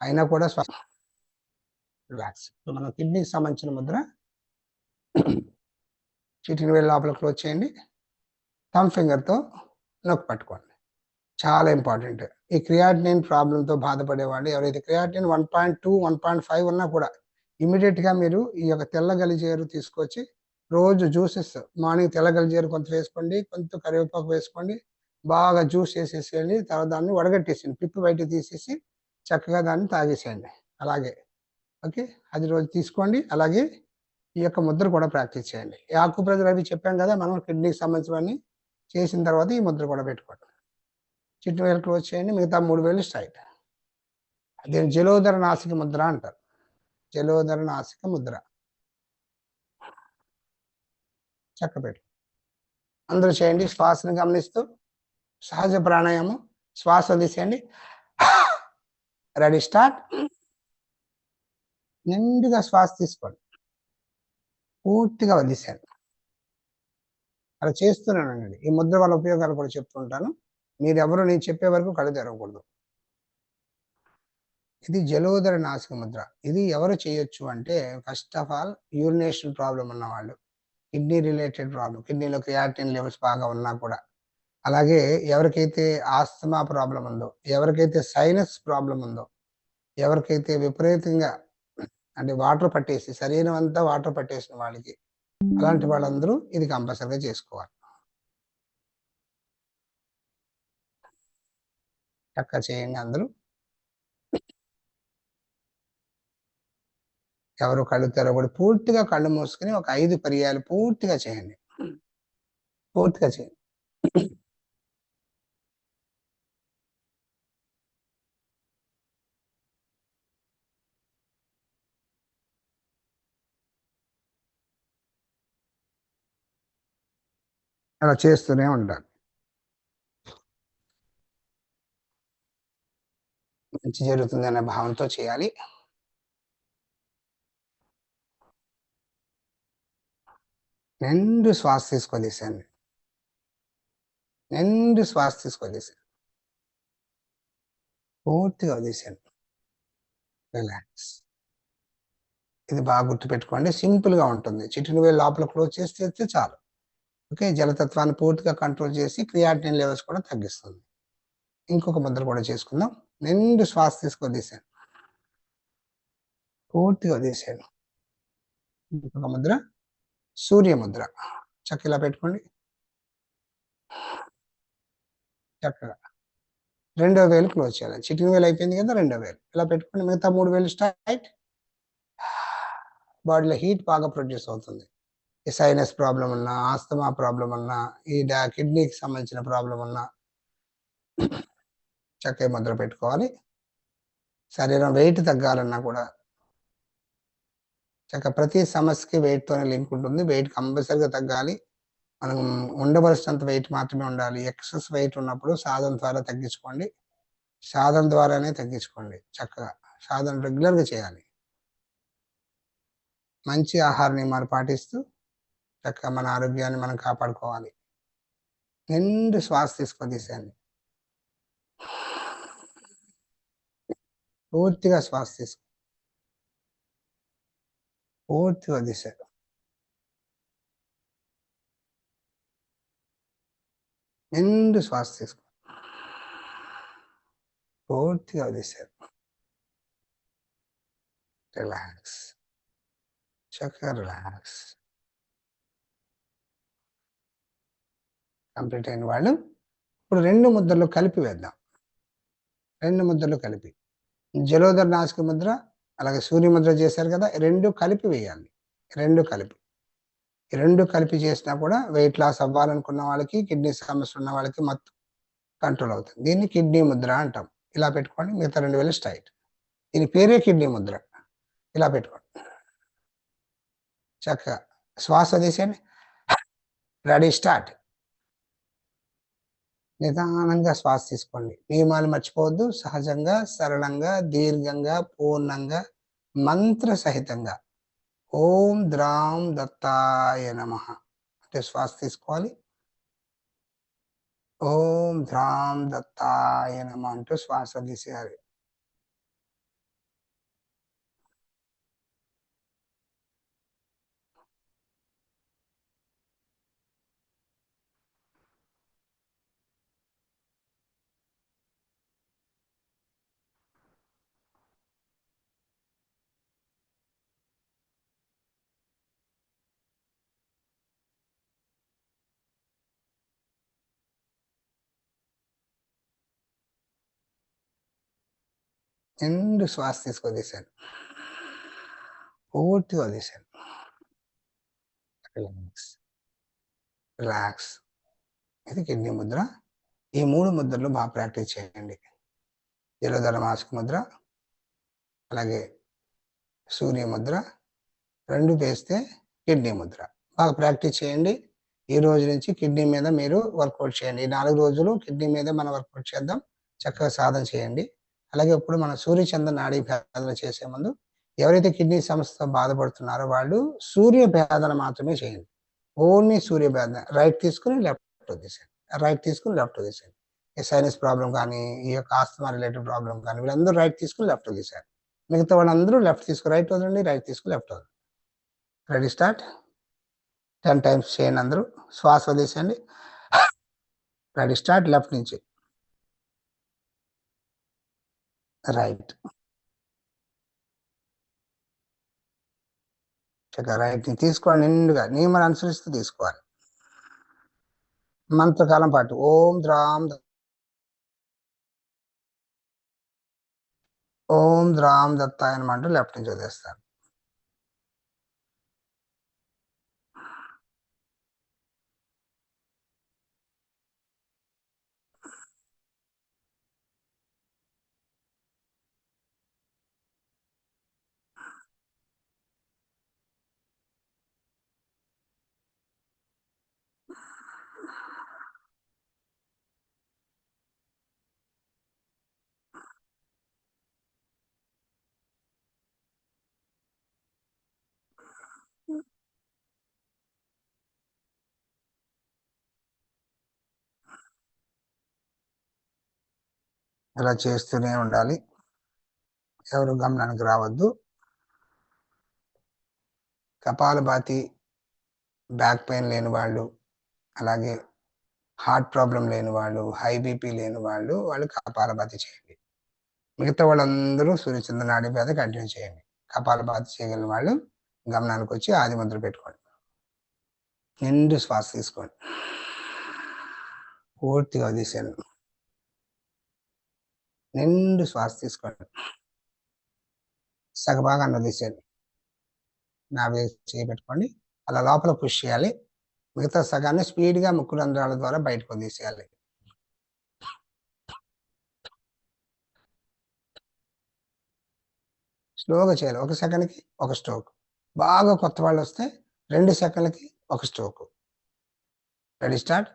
అయినా కూడా రిలాక్స్ మనం కిడ్నీకి సంబంధించిన ముద్ర. చిటిని వేలు లోపల క్లోజ్ చేయండి. థమ్ ఫింగర్తో నొక్కి పట్టుకోండి. చాలా ఇంపార్టెంట్ ఈ క్రియాటినిన్ ప్రాబ్లంతో బాధపడేవాళ్ళు ఎవరైతే creatinine one point two one point five ఉన్నా కూడా ఇమీడియట్గా మీరు ఈ యొక్క తెల్ల గలిజేరు తీసుకొచ్చి రోజు జ్యూసెస్ మార్నింగ్ తెల్ల గలిజేరు కొంత వేసుకోండి కొంత కరివేపాకు వేసుకోండి బాగా జ్యూస్ చేసేసేయండి తర్వాత దాన్ని వడగట్టేసి పిప్పి బయట తీసేసి చక్కగా దాన్ని తాగేసేయండి. అలాగే. ఓకే? అది రోజు తీసుకోండి. అలాగే ఈ యొక్క ముద్ర కూడా ప్రాక్టీస్ చేయండి. ఈ ఆకు అవి చెప్పాం కదా మనం కిడ్నీకి సంబంధించినవన్నీ చేసిన తర్వాత ఈ ముద్ర కూడా పెట్టుకోండి. చిట్టు వేలు క్లోజ్ చేయండి. మిగతా మూడు వేలు స్ట్రైట్ దీని జలోదర నాసిక ముద్ర అంటారు. జలోదర నాసిక ముద్ర. చక్క అందరూ చేయండి. శ్వాసను గమనిస్తూ సహజ ప్రాణాయామం. శ్వాస తీసేయండి. Ready start. నిండుగా శ్వాస తీసుకోండి. పూర్తిగా వదిలేసాను అలా చేస్తున్నానండి ఈ ముద్ర వాళ్ళ ఉపయోగాలు కూడా చెప్తుంటాను మీరెవరు నేను చెప్పే వరకు కళ్ళు తెరవకూడదు. ఇది జలోదర నాసిక ముద్ర. ఇది ఎవరు చేయొచ్చు అంటే first of all urination problem ఉన్న వాళ్ళు కిడ్నీ రిలేటెడ్ ప్రాబ్లం కిడ్నీలో క్రియాటిన్ లెవెల్స్ బాగా ఉన్నా కూడా. అలాగే ఎవరికైతే ఆస్తమా ప్రాబ్లం ఉందో ఎవరికైతే సైనస్ ప్రాబ్లం ఉందో ఎవరికైతే విపరీతంగా అంటే వాటర్ పట్టేసి శరీరం అంతా వాటర్ పట్టేసిన వాళ్ళకి అలాంటి వాళ్ళందరూ ఇది కంపల్సరిగా చేసుకోవాలి. చక్క చేయండి అందరూ. ఎవరు కళ్ళు తెరవకూడదు. పూర్తిగా కళ్ళు మూసుకుని ఒక ఐదు పర్యాలు పూర్తిగా చేయండి. పూర్తిగా చేయండి. అలా చేస్తూనే ఉండాలి. మంచి జరుగుతుంది అనే భావంతో చేయాలి. నిండు శ్వాస తీసుకొదిసాను నిండు శ్వాస తీసుకొదిసాను పూర్తిగా వదిలేశాను. రిలాక్స్. ఇది బాగా గుర్తుపెట్టుకోండి. సింపుల్గా ఉంటుంది. చిటిని వేలు లోపల క్లోజ్ చేసి తెస్తే చాలు. ఓకే? జలతత్వాన్ని పూర్తిగా కంట్రోల్ చేసి క్రియాటిన్ లెవెల్స్ కూడా తగ్గిస్తుంది. ఇంకొక ముద్ర కూడా చేసుకుందాం. నిండు శ్వాస తీసుకొని తీసాను పూర్తిగా వదిలేసాను ఇంకొక ముద్ర. సూర్య ముద్ర. చక్క ఇలా పెట్టుకోండి. చక్కగా. రెండో వేలు క్లోజ్ చేయాలి. చిటిన్ వేలు అయిపోయింది కదా రెండో వేలు. ఇలా పెట్టుకోండి. మిగతా మూడు వేలు స్టార్ట్. బాడీలో హీట్ బాగా ప్రొడ్యూస్ అవుతుంది. సైనస్ ప్రాబ్లం ఉన్నా ఆస్తమా ప్రాబ్లం ఉన్నా ఈ కిడ్నీకి సంబంధించిన ప్రాబ్లం ఉన్నా చక్కగా ముద్ర పెట్టుకోవాలి. శరీరం వెయిట్ తగ్గాలన్నా కూడా చక్క ప్రతి సమస్యకి వెయిట్తోనే లింక్ ఉంటుంది. వెయిట్ కంపల్సరిగా తగ్గాలి. మనం ఉండవలసినంత వెయిట్ మాత్రమే ఉండాలి. ఎక్సెస్ వెయిట్ ఉన్నప్పుడు సాధన ద్వారా తగ్గించుకోండి. సాధన ద్వారానే తగ్గించుకోండి. చక్కగా సాధన రెగ్యులర్గా చేయాలి. మంచి ఆహార నియమాలు పాటిస్తూ చక్కగా మన ఆరోగ్యాన్ని మనం కాపాడుకోవాలి. నిండు శ్వాస తీసుకొని తీసేయండి. పూర్తిగా శ్వాస తీసుకో. పూర్తిగా తీశారు నిండు శ్వాస తీసుకో. పూర్తిగా తీశారు రిలాక్స్. చక్కగా రిలాక్స్. కంప్లీట్ అయిన వాళ్ళు. ఇప్పుడు రెండు ముద్రలు కలిపి వేద్దాం. రెండు ముద్రలు కలిపి. జలోదర నాసిక ముద్ర అలాగే సూర్య ముద్ర చేశారు కదా రెండు కలిపి వేయాలి. రెండు కలిపి. రెండు కలిపి చేసినా కూడా వెయిట్ లాస్ అవ్వాలనుకున్న వాళ్ళకి కిడ్నీ సమస్య ఉన్న వాళ్ళకి మొత్తం కంట్రోల్ అవుతుంది. దీన్ని కిడ్నీ ముద్ర అంటాం. ఇలా పెట్టుకోండి. మిగతా రెండు వేలు స్ట్రైట్ దీని పేరే కిడ్నీ ముద్ర. ఇలా పెట్టుకోండి. చక్కగా శ్వాస తీసేయండి. Ready start. నిదానంగా శ్వాస తీసుకోండి. నియమాలు మర్చిపోవద్దు. సహజంగా సరళంగా దీర్ఘంగా పూర్ణంగా మంత్ర సహితంగా ఓం ద్రాం దత్తాయ నమ. అంటే శ్వాస తీసుకోవాలి. ఓం ద్రాం దత్తాయ నమ అంటూ శ్వాస తీసేయాలి. నిండు శ్వాస తీసుకొదిశాను పూర్తిగా వదిలేశాను రిలాక్స్ రిలాక్స్. ఇది కిడ్నీ ముద్ర? ఈ మూడు ముద్రలు బాగా ప్రాక్టీస్ చేయండి. జలధర మాస్క్ ముద్ర అలాగే సూర్య ముద్ర రెండు వేస్తే కిడ్నీ ముద్ర. బాగా ప్రాక్టీస్ చేయండి. ఈ రోజు నుంచి కిడ్నీ మీద మీరు వర్కౌట్ చేయండి. ఈ నాలుగు రోజులు కిడ్నీ మీద మనం వర్కౌట్ చేద్దాం. చక్కగా సాధన చేయండి. అలాగే ఇప్పుడు మన సూర్యచంద్ర నాడీ భేదన చేసే ముందు ఎవరైతే కిడ్నీ సమస్యతో బాధపడుతున్నారో వాళ్ళు సూర్య భేదన మాత్రమే చేయండి. ఓన్లీ సూర్య భేదన రైట్ తీసుకుని లెఫ్ట్ తీసేయండి రైట్ తీసుకుని లెఫ్ట్ తీసేయండి ఈ సైనస్ ప్రాబ్లం కానీ ఈ యొక్క ఆస్తమా రిలేటెడ్ ప్రాబ్లం కానీ వీళ్ళందరూ రైట్ తీసుకుని లెఫ్ట్ వదిలేశారు మిగతా వాళ్ళందరూ లెఫ్ట్ తీసుకుని రైట్ వదలండి రైట్ తీసుకుని లెఫ్ట్ వదలండి. Ready start? టెన్ టైమ్స్ చేయండి అందరూ శ్వాస వదిలేసేయండి. రెడీ స్టార్ట్ లెఫ్ట్ నుంచి. రైట్ చక్కగా రైట్ని తీసుకోండి నిండుగా నియమాలు అనుసరిస్తూ తీసుకోవాలి. మంత్రకాలం పాటు ఓం ద్రాం ఓం ద్రాం దత్తాయ లెఫ్ట్ నుంచి వదిలేస్తారు. ఇలా చేస్తూనే ఉండాలి. ఎవరు గమనానికి రావద్దు. కపాలభాతి బ్యాక్ పెయిన్ లేని వాళ్ళు అలాగే హార్ట్ ప్రాబ్లం లేని వాళ్ళు హై బీపీ లేని వాళ్ళు వాళ్ళు కపాలభాతి చేయండి. మిగతా వాళ్ళందరూ సూర్యచంద్ర నాడి మీద కంటిన్యూ చేయండి. కపాలభాతి చేయగలిగిన వాళ్ళు గమనానికి వచ్చి ఆది ముద్ర పెట్టుకోండి. నిండు శ్వాస తీసుకోండి. పూర్తిగా వదిలేసాను నిండు శ్వాస తీసుకోండి. సగభాగాన్ని వదిలేసేయండి నా వేసి చేయబెట్టుకోండి అలా లోపల పుష్ చేయాలి. మిగతా సగాన్ని స్పీడ్గా ముక్కు రంధ్రాల ద్వారా బయటకు వదిలేసేయాలి స్లోగా చేయాలి. ఒక సెకండ్కి ఒక స్ట్రోక్ బాగా కొత్త వాళ్ళు వస్తే రెండు సెకండ్లకి ఒక stroke ready start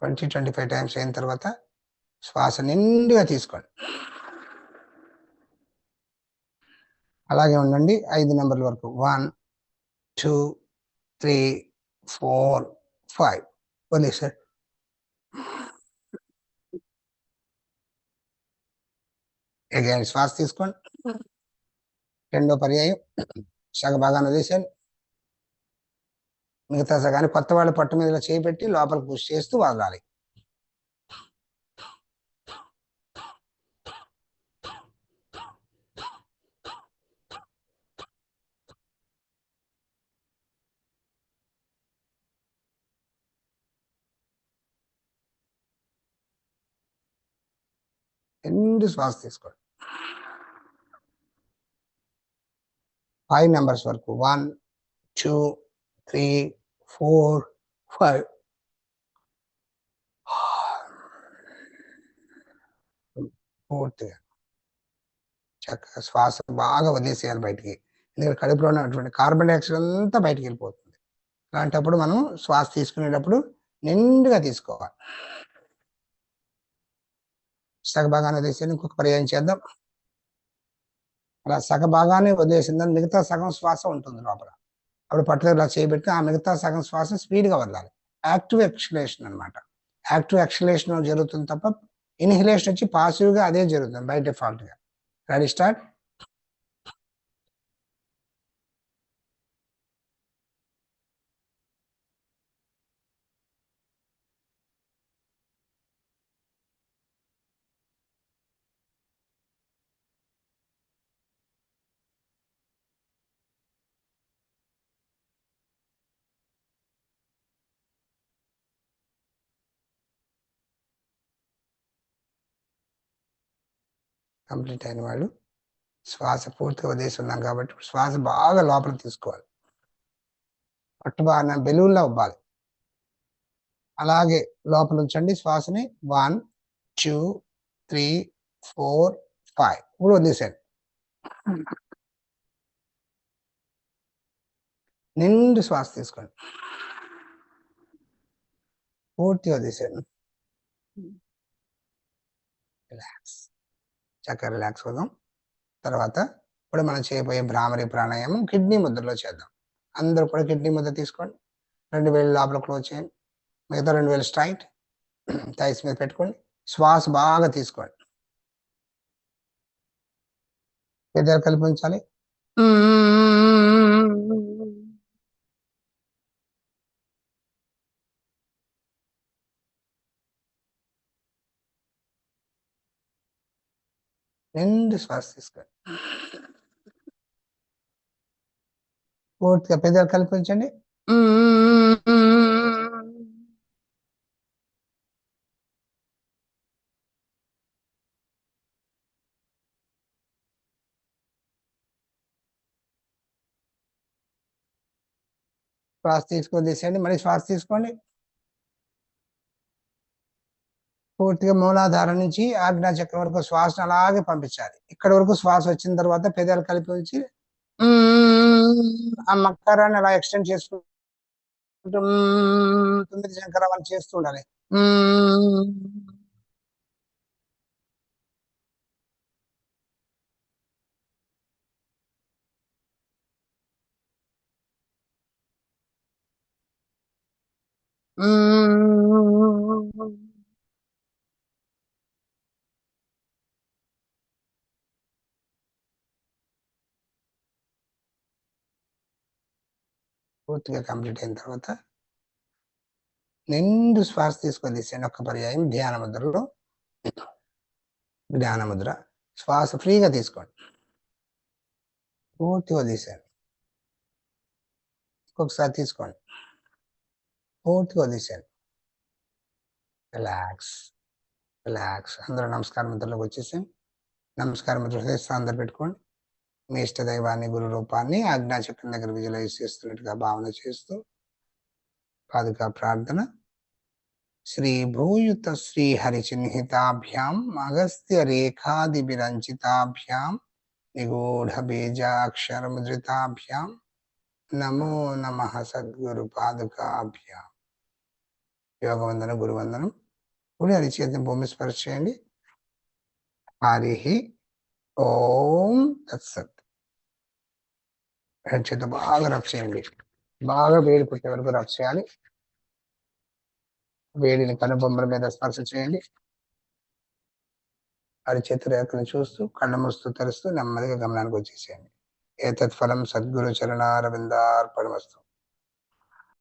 twenty twenty five times అయిన తర్వాత శ్వాస నిండుగా తీసుకోండి. అలాగే ఉండండి. ఐదు నెంబర్ల వరకు. One two three four five. వదిలేసారు అగైన్ శ్వాస తీసుకోండి. రెండో పర్యాయం. సగభాగాన్ని వదిలేసాను మిగతా సగాన్ని కొత్త వాళ్ళు పట్టు మీద చేపెట్టి లోపల కృషి పుష్ చేస్తూ వదలాలి రెండు శ్వాస తీసుకోండి. ఫైవ్ నెంబర్స్ వరకు. One two three four five పూర్తిగా చక్కగా శ్వాస బాగా వదిలేసేయాలి బయటికి. ఎందుకంటే కడుపులో ఉన్నటువంటి కార్బన్ డైఆక్సైడ్ అంతా బయటికి వెళ్ళిపోతుంది. అలాంటప్పుడు మనం శ్వాస తీసుకునేటప్పుడు నిండుగా తీసుకోవాలి. సగ వదిలేసేది ఇంకొక పర్యాయం చేద్దాం. అలా సగభాగాన్ని వదిలేసిందని మిగతా సగం శ్వాస ఉంటుంది లోపల. అప్పుడు పట్టుదల ఇలా చేయబెట్టి ఆ మిగతా సగం శ్వాస స్పీడ్గా వదలాలి. యాక్టివ్ ఎక్స్లేషన్ అనమాట యాక్టివ్ ఎక్స్లేషన్ జరుగుతుంది తప్ప ఇన్హిలేషన్ వచ్చి పాసివ్గా అదే జరుగుతుంది బై డిఫాల్ట్గా. Ready start. కంప్లీట్ అయిన వాళ్ళు శ్వాస పూర్తిగా వదిలేస్తున్నాం కాబట్టి శ్వాస బాగా లోపల తీసుకోవాలి. పట్టు బాగా బెలూన్లో అవ్వాలి అలాగే లోపల ఉంచండి శ్వాసని. One two three four five. ఇప్పుడు వదిలేసాను నిండు శ్వాస తీసుకోండి. పూర్తిగా వదిలేసాను రిలాక్స్. చక్కగా రిలాక్స్ అవుదాం. తర్వాత ఇప్పుడు మనం చేయబోయే భ్రామరి ప్రాణాయామం కిడ్నీ ముద్రలో చేద్దాం. అందరూ కూడా కిడ్నీ ముద్ర తీసుకోండి. రెండు వేలు లోపల క్లోజ్ చేయండి. మిగతా రెండు వేలు స్ట్రైట్ థైస్ మీద పెట్టుకోండి. శ్వాస బాగా తీసుకోండి. పెద్దలు కలిపి ఉంచాలి నిండు శ్వాస తీసుకోండి పూర్తిగా పెద్దలు కలిపి ఉంచండి శ్వాస తీసుకొని తీసేయండి. మళ్ళీ శ్వాస తీసుకోండి. పూర్తిగా మూలాధారం నుంచి ఆజ్ఞా చక్రం వరకు శ్వాసను అలాగే పంపించాలి. ఇక్కడ వరకు శ్వాస వచ్చిన తర్వాత పెదాలు కలిపి ఉంచి ఆ మక్కరాన్ని అలా ఎక్స్టెండ్ చేసుకుంటూ తొమ్మిది శంకరాలను చేస్తూ ఉండాలి. పూర్తిగా కంప్లీట్ అయిన తర్వాత నిండు శ్వాస తీసుకొని తీసేయండి ఒక్క పర్యాయం ధ్యాన ముద్రలో. ధ్యాన ముద్ర. శ్వాస ఫ్రీగా తీసుకోండి. పూర్తిగా తీసేయండి ఇంకొకసారి తీసుకోండి. పూర్తిగా తీసేయండి రిలాక్స్. రిలాక్స్. అందరూ నమస్కార ముద్రలోకి వచ్చేసాం నమస్కారం ముద్ర అందరు పెట్టుకోండి. మీ ఇష్టదైవాన్ని గురు రూపాన్ని ఆజ్ఞాచక్రం దగ్గర విజువలైజ్ చేస్తున్నట్టుగా భావన చేస్తూ పాదుక ప్రార్థన. శ్రీ భూయుత శ్రీ హరి చిహ్నితాభ్యాం అగస్త్య రేఖాది విరంచితాభ్యాం నిగూఢ బీజాక్షర ముద్రితాభ్యాం. నమో నమ సద్గురు పాదుకాభ్యాం. యోగవందనం గురువందనం. ఇప్పుడు హరి భూమి స్పర్శ చేయండి. హరి ఓం తత్సత్. హెడ్ చేత బాగా రబ్ చేయండి. బాగా వేడి పుట్టే వరకు రబ్ చేయాలి. వేడిని కనుబొమ్మల మీద స్పర్శ చేయండి. వారి రేఖను చూస్తూ కళ్ళ తెరుస్తూ నెమ్మదిగా గమనానికి వచ్చేసేయండి. ఏ తత్ఫలం సద్గురు చరణారవిందార్పణమస్తు.